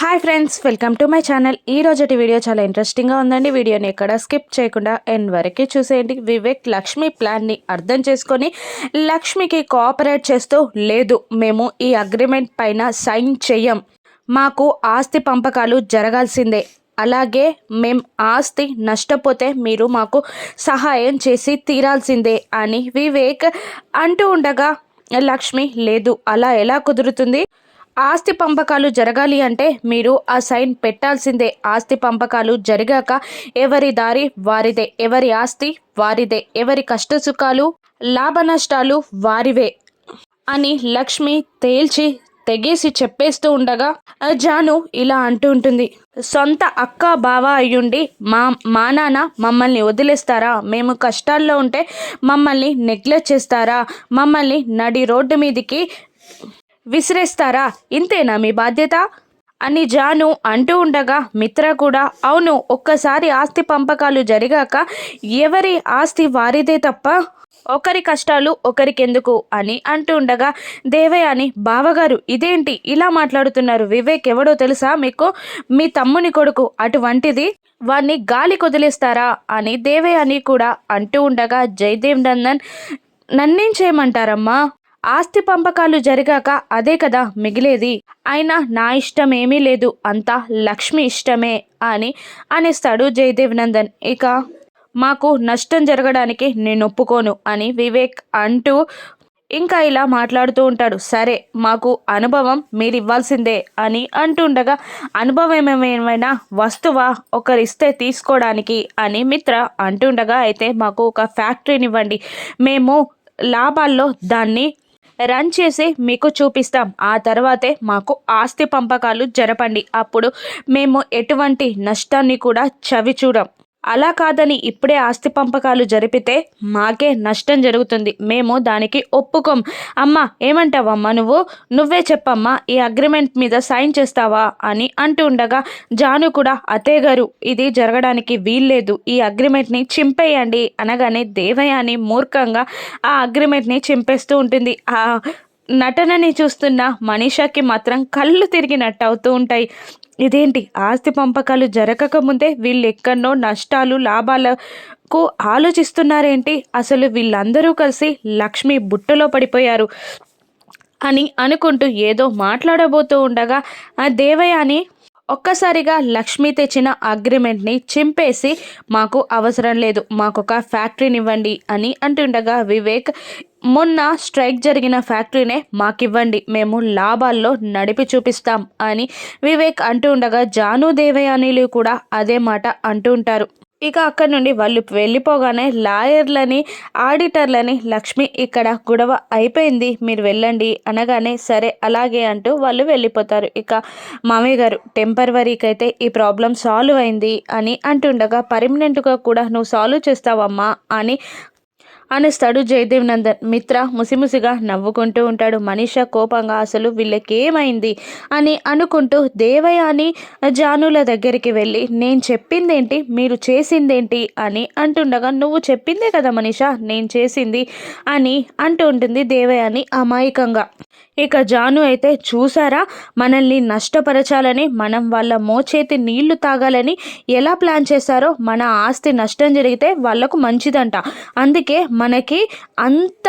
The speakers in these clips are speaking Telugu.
Hi friends welcome to my channel ఈ రోజటి వీడియో చాలా ఇంట్రెస్టింగ్గా ఉందండి. వీడియోని ఎక్కడ స్కిప్ చేయకుండా ఎండ్ వరకు చూసేయండి. వివేక్ లక్ష్మి ప్లాన్ని అర్థం చేసుకొని లక్ష్మికి కోఆపరేట్ చేస్తూ లేదు మేము ఈ అగ్రిమెంట్ పైన సైన్ చెయ్యం. మాకు ఆస్తి పంపకాలు జరగాల్సిందే. అలాగే మేం ఆస్తి నష్టపోతే మీరు మాకు సహాయం చేసి తీరాల్సిందే అని వివేక్ అంటూ ఉండగా లక్ష్మి లేదు అలా ఎలా కుదురుతుంది? ఆస్తి పంపకాలు జరగాలి అంటే మీరు ఆ సైన్ పెట్టాల్సిందే. ఆస్తి పంపకాలు జరిగాక ఎవరి దారి వారిదే. ఎవరి ఆస్తి వారిదే. ఎవరి కష్టసుఖాలు లాభ నష్టాలు వారివే అని లక్ష్మి తేల్చి తెగేసి చెప్పేస్తూ ఉండగా జాను ఇలా అంటూ ఉంటుంది. సొంత అక్క బావ అయ్యుండి మా మా నాన్న మమ్మల్ని వదిలేస్తారా? మేము కష్టాల్లో ఉంటే మమ్మల్ని నెగ్లెక్ట్ చేస్తారా? మమ్మల్ని నడి రోడ్డు మీదికి విసిరేస్తారా? ఇంతేనా మీ బాధ్యత? అని జాను అంటూ ఉండగా మిత్ర కూడా అవును ఒక్కసారి ఆస్తి పంపకాలు జరిగాక ఎవరి ఆస్తి వారిదే తప్ప ఒకరి కష్టాలు ఒకరికెందుకు అని అంటూ ఉండగా దేవయాని బావగారు ఇదేంటి ఇలా మాట్లాడుతున్నారు? వివేక్ ఎవడో తెలుసా మీకు? మీ తమ్ముని కొడుకు అటువంటిది. వాణ్ణి గాలి కొదిలేస్తారా? అని దేవయాని కూడా అంటూ ఉండగా జయదేవ్ నందన్ నన్నేం చేయమంటారమ్మా? ఆస్తి పంపకాలు జరిగాక అదే కదా మిగిలేది. అయినా నా ఇష్టం ఏమీ లేదు అంతా లక్ష్మి ఇష్టమే అని అనేస్తాడు జయదేవ్ నందన్. ఇక మాకు నష్టం జరగడానికి నేను ఒప్పుకోను అని వివేక్ అంటూ ఇంకా ఇలా మాట్లాడుతూ ఉంటాడు. సరే మాకు అనుభవం మీరు ఇవ్వాల్సిందే అని అంటుండగా అనుభవం ఏమైనా వస్తువా ఒకరిస్తే తీసుకోవడానికి అని మిత్ర అంటుండగా అయితే మాకు ఒక ఫ్యాక్టరీనివ్వండి. మేము లాభాల్లో దాన్ని రన్ చేసి మీకు చూపిస్తాం. ఆ తర్వాతే మాకు ఆస్తి పంపకాలు జరపండి. అప్పుడు మేము ఎటువంటి నష్టాన్ని కూడా చవి చూడం అలా కాదని ఇప్పుడే ఆస్తి పంపకాలు జరిపితే మాకే నష్టం జరుగుతుంది. మేము దానికి ఒప్పుకోం. అమ్మా ఏమంటావమ్మా నువ్వు? నువ్వే చెప్పమ్మా ఈ అగ్రిమెంట్ మీద సైన్ చేస్తావా? అని అంటూ ఉండగా జాను కూడా అతే గారు ఇది జరగడానికి వీల్లేదు. ఈ అగ్రిమెంట్ని చింపేయండి. అనగానే దేవయాని మూర్ఖంగా ఆ అగ్రిమెంట్ని చింపేస్తూ ఉంటుంది. ఆ నటనని చూస్తున్న మనీషాకి మాత్రం కళ్ళు తిరిగినట్టు అవుతూ ఉంటాయి. ఇదేంటి? ఆస్తి పంపకాలు జరగకముందే వీళ్ళు ఎక్కడో నష్టాలు లాభాలకు ఆలోచిస్తున్నారేంటి? అసలు వీళ్ళందరూ కలిసి లక్ష్మి బుట్టలో పడిపోయారు అని అనుకుంటూ ఏదో మాట్లాడబోతూ ఉండగా ఆ దేవయాని ఒక్కసారిగా లక్ష్మి తెచ్చిన అగ్రిమెంట్ని చింపేసి మాకు అవసరం లేదు మాకు ఒక ఫ్యాక్టరీనివ్వండి అని అంటుండగా వివేక్ మొన్న స్ట్రైక్ జరిగిన ఫ్యాక్టరీనే మాకివ్వండి మేము లాభాల్లో నడిపి చూపిస్తాం అని వివేక్ అంటూ ఉండగా జాను దేవయానిలు కూడా అదే మాట అంటూ ఉంటారు. ఇక అక్కడి నుండి వాళ్ళు వెళ్ళిపోగానే లాయర్లని ఆడిటర్లని లక్ష్మి ఇక్కడ గొడవ అయిపోయింది మీరు వెళ్ళండి అనగానే సరే అలాగే అంటూ వాళ్ళు వెళ్ళిపోతారు. ఇక మామయ్య గారు టెంపరవరీకి అయితే ఈ ప్రాబ్లం సాల్వ్ అయింది అని అంటుండగా పర్మనెంట్గా కూడా నువ్వు సాల్వ్ చేస్తావమ్మా అని అనేస్తాడు జయదేవ్ నందన్. మిత్ర ముసిముసిగా నవ్వుకుంటూ ఉంటాడు. మనీష కోపంగా అసలు వీళ్ళకేమైంది అని అనుకుంటూ దేవయాని జానుల దగ్గరికి వెళ్ళి నేను చెప్పిందేంటి? మీరు చేసిందేంటి? అని అంటుండగా నువ్వు చెప్పిందే కదా మనీష నేను చేసింది అని అంటూ ఉంటుంది దేవయాని అమాయకంగా. ఇక జాను అయితే చూసారా? మనల్ని నష్టపరచాలని మనం వాళ్ళ మోచేతి నీళ్ళు తాగాలని ఎలా ప్లాన్ చేశారో? మన ఆస్తి నష్టం జరిగితే వాళ్ళకు మంచిదంట. అందుకే మనకి అంత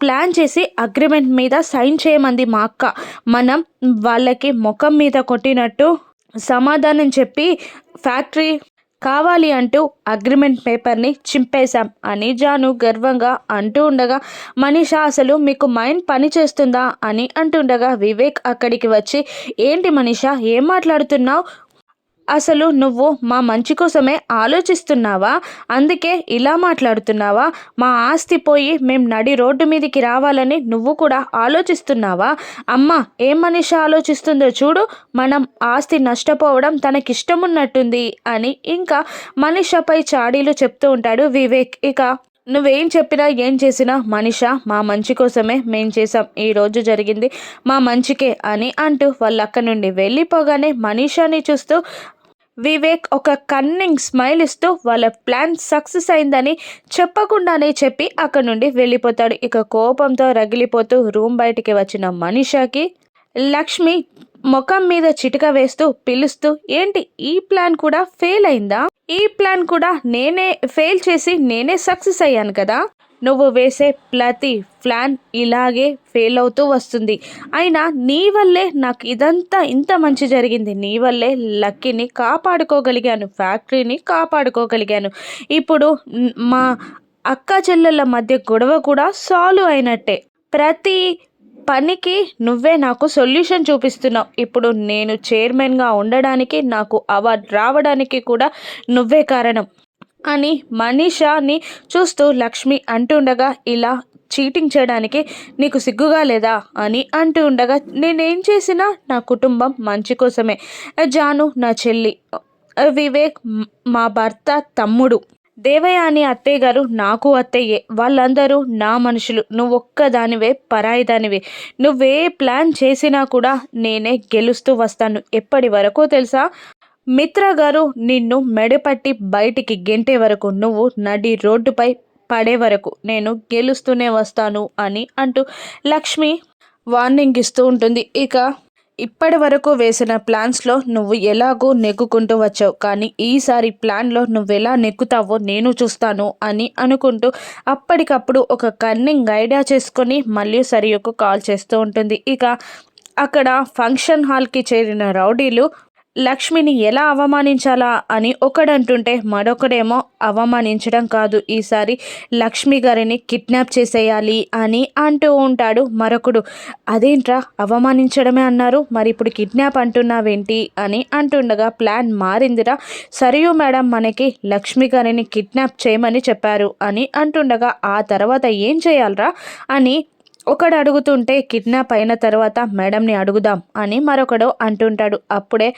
ప్లాన్ చేసి అగ్రిమెంట్ మీద సైన్ చేయమంది మా అక్క. మనం వాళ్ళకి ముఖం మీద కొట్టినట్టు సమాధానం చెప్పి ఫ్యాక్టరీ కావాలి అంటూ అగ్రిమెంట్ పేపర్ని చింపేశాం అని జాను గర్వంగా అంటూ ఉండగా మనీష అసలు మీకు మైండ్ పని చేస్తుందా? అని అంటుండగా వివేక్ అక్కడికి వచ్చి ఏంటి మనీష ఏం మాట్లాడుతున్నావు? అసలు నువ్వు మా మంచి కోసమే ఆలోచిస్తున్నావా? అందుకే ఇలా మాట్లాడుతున్నావా? మా ఆస్తి పోయి మేం నడి రోడ్డు మీదకి రావాలని నువ్వు కూడా ఆలోచిస్తున్నావా? అమ్మ ఏం మనిషి ఆలోచిస్తుందో చూడు. మనం ఆస్తి నష్టపోవడం తనకిష్టమున్నట్టుంది అని ఇంకా మనిషపై చాడీలు చెప్తూ ఉంటాడు వివేక్. ఇక నువ్వేం చెప్పినా ఏం చేసినా మనిష మా మంచి కోసమే మేం చేసాం రోజు జరిగింది మా మంచికే అని అంటూ వాళ్ళు అక్కడి నుండి వెళ్ళిపోగానే మనీషాని చూస్తూ వివేక్ ఒక కన్నింగ్ స్మైల్ ఇస్తూ వాళ్ళ ప్లాన్ సక్సెస్ అయిందని చెప్పకుండానే చెప్పి అక్కడి నుండి వెళ్ళిపోతాడు. ఇక కోపంతో రగిలిపోతూ రూమ్ బయటికి వచ్చిన మనిషాకి లక్ష్మి ముఖం మీద చిటిక వేస్తూ పిలుస్తూ ఏంటి ఈ ప్లాన్ కూడా ఫెయిల్ అయిందా? ఈ ప్లాన్ కూడా నేనే ఫెయిల్ చేసి నేనే సక్సెస్ అయ్యాను కదా? నువ్వు వేసే ప్రతి ప్లాన్ ఇలాగే ఫెయిల్ అవుతూ వస్తుంది. అయినా నీ వల్లే నాకు ఇదంతా ఇంత మంచి జరిగింది. నీ వల్లే లక్కీని కాపాడుకోగలిగాను ఫ్యాక్టరీని కాపాడుకోగలిగాను. ఇప్పుడు మా అక్క చెల్లెళ్ళ మధ్య గొడవ కూడా సాల్వ్ అయినట్టే. ప్రతి పనికి నువ్వే నాకు సొల్యూషన్ చూపిస్తున్నావు. ఇప్పుడు నేను చైర్మన్గా ఉండడానికి నాకు అవార్డు రావడానికి కూడా నువ్వే కారణం. అని మనీషాని చూస్తూ లక్ష్మి అంటుండగా ఇలా చీటింగ్ చేయడానికి నీకు సిగ్గుగా లేదా? అని అంటూ ఉండగా నేనేం చేసినా నా కుటుంబం మంచి కోసమే. జాను నా చెల్లి వివేక్ మా భర్త తమ్ముడు. దేవయాని అత్తయ్య గారు నాకు అత్తయ్యే వాళ్ళందరూ నా మనుషులు. నువ్వు ఒక్కదానివే పరాయి దానివే నువ్వే ప్లాన్ చేసినా కూడా నేనే గెలుస్తూ వస్తాను. ఎప్పటి వరకు తెలుసా? మిత్ర గారు నిన్ను మెడపట్టి బయటికి గెంటే వరకు నువ్వు నడి రోడ్డుపై పడే వరకు నేను గెలుస్తూనే వస్తాను అని అంటూ లక్ష్మి వార్నింగ్ ఇస్తూ ఉంటుంది. ఇక ఇప్పటి వరకు వేసిన ప్లాన్స్లో నువ్వు ఎలాగో నెగ్గుకుంటూ వచ్చావు కానీ ఈసారి ప్లాన్లో నువ్వెలా నెగ్గుతావో నేను చూస్తాను అని అనుకుంటూ అప్పటికప్పుడు ఒక కన్నింగ్ ఐడియా చేసుకొని మళ్ళీ సరియకు కాల్ చేస్తూ ఉంటుంది. ఇక అక్కడ ఫంక్షన్ హాల్కి చేరిన రౌడీలు లక్ష్మిని ఎలా అవమానించాలా అని ఒకడంటుంటే మరొకడేమో అవమానించడం కాదు. ఈసారి లక్ష్మి గారిని కిడ్నాప్ చేసేయాలి అని అంటూ ఉంటాడు మరొకడు. అదేంట్రా? అవమానించడమే అన్నారు. మరి ఇప్పుడు కిడ్నాప్ అంటున్నావేంటి? అని అంటుండగా ప్లాన్ మారిందిరా. సరియు మేడం మనకి లక్ష్మి గారిని కిడ్నాప్ చేయమని చెప్పారు అని అంటుండగా ఆ తర్వాత ఏం చేయాలరా? అని ఒకడు అడుగుతుంటే కిడ్నాప్ అయిన తర్వాత మేడంని అడుగుదాం అని మరొకడు అంటుంటాడు. అప్పుడే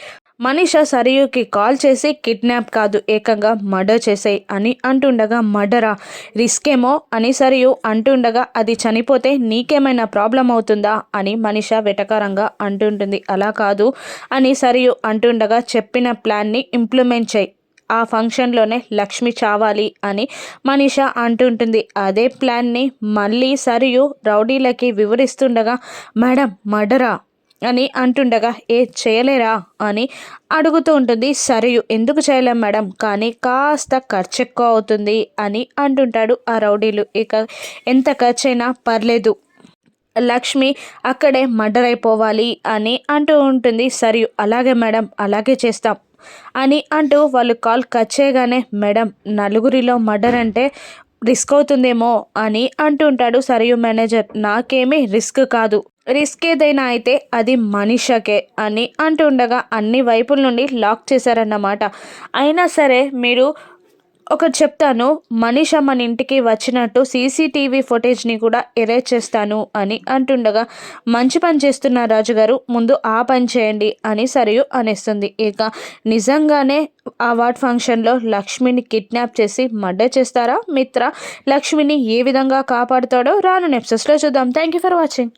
మనీష సరియుకి కాల్ చేసి కిడ్నాప్ కాదు ఏకంగా మర్డర్ చేసాయి అని అంటుండగా మర్డరా? రిస్క్ ఏమో అని సరియు అంటుండగా అది చనిపోతే నీకేమైనా ప్రాబ్లం అవుతుందా? అని మనీష వెటకారంగా అంటుంటుంది. అలా కాదు అని సరియు అంటుండగా చెప్పిన ప్లాన్ని ఇంప్లిమెంట్ చేయి. ఆ ఫంక్షన్లోనే లక్ష్మి చావాలి అని మనీష అంటుంటుంది అదే ప్లాన్ని మళ్ళీ సరియు రౌడీలకి వివరిస్తుండగా మేడం మర్డరా? అని అంటుండగా ఏ చేయలేరా? అని అడుగుతూ ఉంటుంది సరియు. ఎందుకు చేయలేం మేడం? కానీ కాస్త ఖర్చు ఎక్కువ అవుతుంది అని అంటుంటాడు ఆ రౌడీలు. ఇక ఎంత ఖర్చైనా పర్లేదు. లక్ష్మి అక్కడే మర్డర్ అయిపోవాలి అని అంటూ ఉంటుంది సరియు. అలాగే మేడం అలాగే చేస్తాం. అని అంటూ వాళ్ళు కాల్ కట్ చేయగానే మేడం నలుగురిలో మర్డర్ అంటే రిస్క్ అవుతుందేమో అని అంటుంటాడు సరియు మేనేజర్. నాకేమీ రిస్క్ కాదు. రిస్క్ ఏదైనా అయితే అది మనిషకే అని అంటుండగా అన్ని వైపుల నుండి లాక్ చేశారన్నమాట. అయినా సరే మీరు ఒకటి చెప్తాను మనిష మన ఇంటికి వచ్చినట్టు సీసీటీవీ ఫుటేజ్ని కూడా ఎరేజ్ చేస్తాను అని అంటుండగా మంచి పని చేస్తున్న రాజుగారు ముందు ఆ పని చేయండి అని సరియు అనేస్తుంది. ఇక నిజంగానే అవార్డ్ ఫంక్షన్లో లక్ష్మిని కిడ్నాప్ చేసి మర్డర్ చేస్తారా మిత్ర? లక్ష్మిని ఏ విధంగా కాపాడుతాడో రాను నెప్సెస్లో చూద్దాం. Thank you for watching